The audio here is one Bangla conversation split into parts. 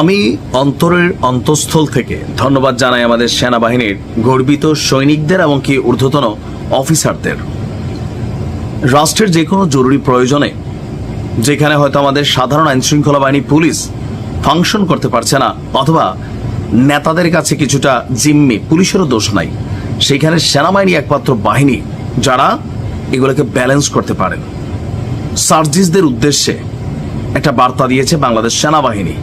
আমি অন্তরের অন্তঃস্থল থেকে ধন্যবাদ জানাই আমাদের সেনাবাহিনীর গর্বিত সৈনিকদের এবং কি ঊর্ধ্বতন অফিসারদের। রাষ্ট্রের যে কোনো জরুরি প্রয়োজনে, যেখানে হয়তো আমাদের সাধারণ আইন শৃঙ্খলা বাহিনী, পুলিশ ফাংশন করতে পারছে না, অথবা নেতাদের কাছে কিছুটা জিম্মি, পুলিশেরও দোষ নাই, সেখানে সেনাবাহিনী একমাত্র বাহিনী যারা এগুলোকে ব্যালেন্স করতে পারেন সার্জিসদের উদ্দেশ্যে একটা বার্তা দিয়েছে বাংলাদেশ সেনাবাহিনী।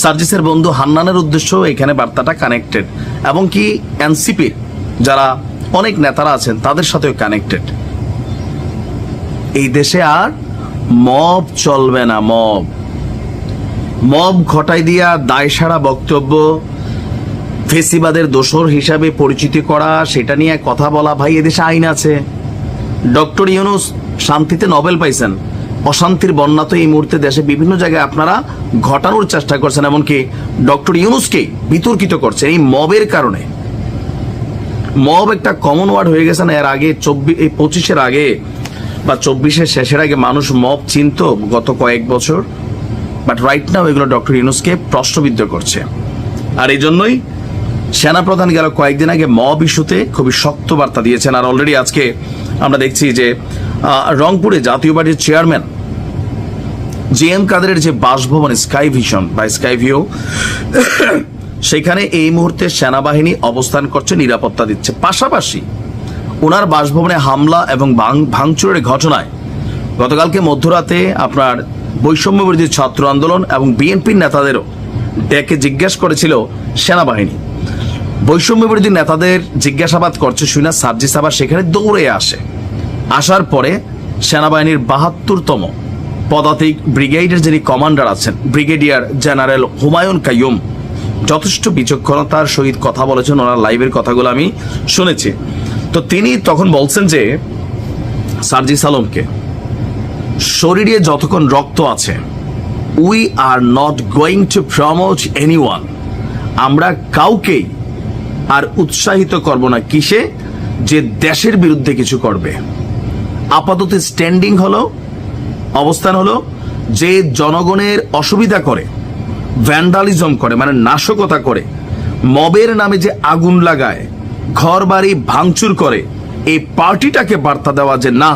সার্জিসের বন্ধু হান্নানের উদ্দেশ্যও এখানে বার্তাটা কানেক্টেড এবং কি এনসিপির যারা অনেক নেতারা আছেন, তাদের সাথেও কানেক্টেড এই দেশে আর মব চলবে না, মব। মব ঘটাই দিয়া দায়সারা বক্তব্য, ফেসিবাদের দোসর হিসাবে পরিচিতি করা, সেটা নিয়ে কথা বলা, ভাই এদেশে আইন আছে। ডক্টর ইউনুস শান্তিতে নোবেল পাইছেন। অশান্তির বন্যা তো এই মুহূর্তে দেশে বিভিন্ন জায়গায় আপনারা ঘটানোর চেষ্টা করছেন, এমনকি ডক্টর ইউনুসকে বিতর্কিত করছেন এই মবের কারণে। মব একটা কমন ওয়ার্ড হয়ে গেছে না, এর আগে চব্বিশ এই পঁচিশের আগে বা চব্বিশের শেষের আগে মানুষ মব চিনত গত কয়েক বছর বাট রাইট নাও এগুলো ডক্টর ইউনুসকে প্রশ্নবিদ্ধ করছে। আর এই জন্যই সেনাপ্রধান গেল কয়েকদিন আগে মব ইস্যুতে খুবই শক্ত বার্তা দিয়েছেন, আর অলরেডি আজকে আমরা দেখছি যে রংপুরে জাতীয় পার্টির চেয়ারম্যান জি এম কাদেরের যে বাসভবন, স্কাই ভিশন বা স্কাই ভিউ, সেখানে এই মুহূর্তে সেনাবাহিনী অবস্থান করছে, নিরাপত্তা দিচ্ছে। পাশাপাশি ওনার বাসভবনে হামলা এবং ভাঙ- ভাঙচুরের ঘটনায় গতকালকে মধ্যরাতে আপনার বৈষম্য বিরোধী ছাত্র আন্দোলন এবং বিএনপির নেতাদেরও ডেকে জিজ্ঞেস করেছিল সেনাবাহিনী। বৈষম্য বিরোধী নেতাদের জিজ্ঞাসাবাদ করছে, শুনে সার্জিস আবার সেখানে দৌড়ে আসে। আসার পরে সেনাবাহিনীর বাহাত্তরতম পদাতিক ব্রিগেডের যিনি কমান্ডার আছেন, ব্রিগেডিয়ার জেনারেল হুমায়ুন কাইয়ুম, যথেষ্ট বিচক্ষণতার সহিত কথা বলেছেন। ওনার লাইভের কথাগুলো আমি শুনেছি। তো তিনি তখন বলছেন যে সার্জিস আলমকে শরীরে যতক্ষণ রক্ত আছে we are not going to promote anyone আমরা কাউকেই আর উৎসাহিত করব না কিসে, যে দেশের বিরুদ্ধে কিছু করবে। আপাতত স্ট্যান্ডিং হলো অবস্থান হলো যে জনগণের অসুবিধা করে ভ্যান্ডালিজম করে মানে নাশকতা করে, মবের নামে যে আগুন লাগায় ঘর বাড়ি ভাঙচুর করে, এই পার্টিটাকে বার্তা দেওয়া যে না,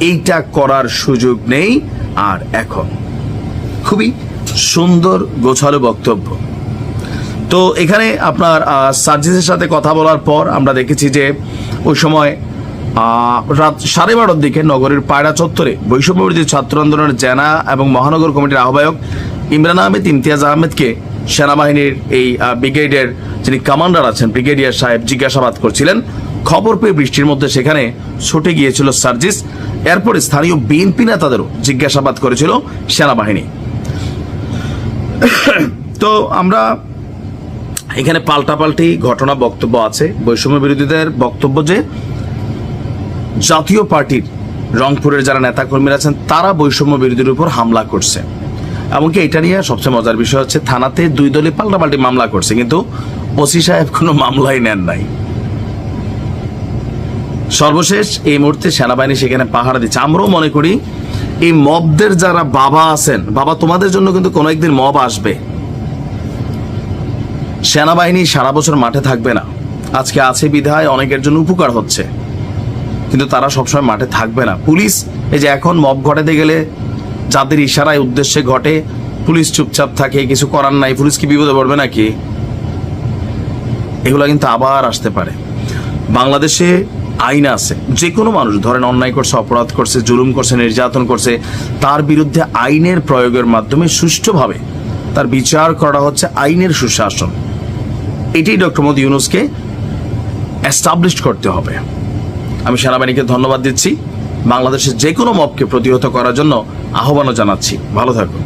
এইটা করার সুযোগ নেই আর এখন। খুবই সুন্দর, গোছালো বক্তব্য। তো এখানে আপনার সার্জিসের সাথে কথা বলার পর আমরা দেখেছি যে ওই সময় রাত সাড়ে বারোর দিকে নগরের পায়রা চত্বরে বৈষম্য বিরোধী ছাত্র আন্দোলনের জেনা এবং মহানগর কমিটির আহ্বায়ক ইমরান আহমেদ ইমতিয়াজ আহমেদকে সেনাবাহিনীর এই ব্রিগেডের যিনি কমান্ডার আছেন, ব্রিগেডিয়ার সাহেব জিজ্ঞাসাবাদ করছিলেন। খবর পেয়ে বৃষ্টির মধ্যে সেখানে ছুটে গিয়েছিল সার্জিস। এরপরে স্থানীয় বিএনপি নেতাদেরও জিজ্ঞাসাবাদ করেছিল সেনাবাহিনী। তো আমরা এখানে পাল্টাপাল্টি ঘটনা বক্তব্য আছে। বৈষম্য বিরোধীদের বক্তব্য যে জাতীয় পার্টির রংপুরের যারা নেতাকর্মীরা আছেন, তারা বৈষম্য বিরোধীর উপর হামলা করছে। এমনকি এটা নিয়ে সবচেয়ে মজার বিষয় হচ্ছে, থানাতে দুই দলে পাল্টাপাল্টি মামলা করছে, কিন্তু ওসি সাহেব কোনো মামলাই নেন নাই। সর্বশেষ এই মুহূর্তে সেনাবাহিনী সেখানে পাহারা দিচ্ছে। আমরাও মনে করি, এই মবদের যারা বাবা আছেন, বাবা তোমাদের জন্য কিন্তু কোনো একদিন মব আসবে। সেনাবাহিনী সারা বছর মাঠে থাকবে না। আজকে আছে বিধায় অনেকের জন্য উপকার হচ্ছে। কিন্তু তারা সবসময় মাঠে থাকবে না। পুলিশ, এই যে এখন মব ঘটাতে গেলে যাদের ইশারায় উদ্দেশ্যে ঘটে, পুলিশ চুপচাপ থাকে, কিছু করার নাই, পুলিশ কি বিপদে পড়বে নাকি? এগুলো কিন্তু আবার আসতে পারে। বাংলাদেশে আইন আছে, যে কোনো মানুষ, ধরেন অন্যায় করছে, অপরাধ করছে, জুলুম করছে, নির্যাতন করছে, তার বিরুদ্ধে আইনের প্রয়োগের মাধ্যমে সুষ্ঠুভাবে তার বিচার করা হচ্ছে আইনের সুশাসন। এটাই ডক্টর মোদী ইউনুসকে এস্টাবলিশ করতে হবে। আমি সেনাবাহিনীকে ধন্যবাদ দিচ্ছি। বাংলাদেশের যে কোনো মবকে প্রতিহত করার জন্য আহ্বানও জানাচ্ছি। ভালো থাকুন।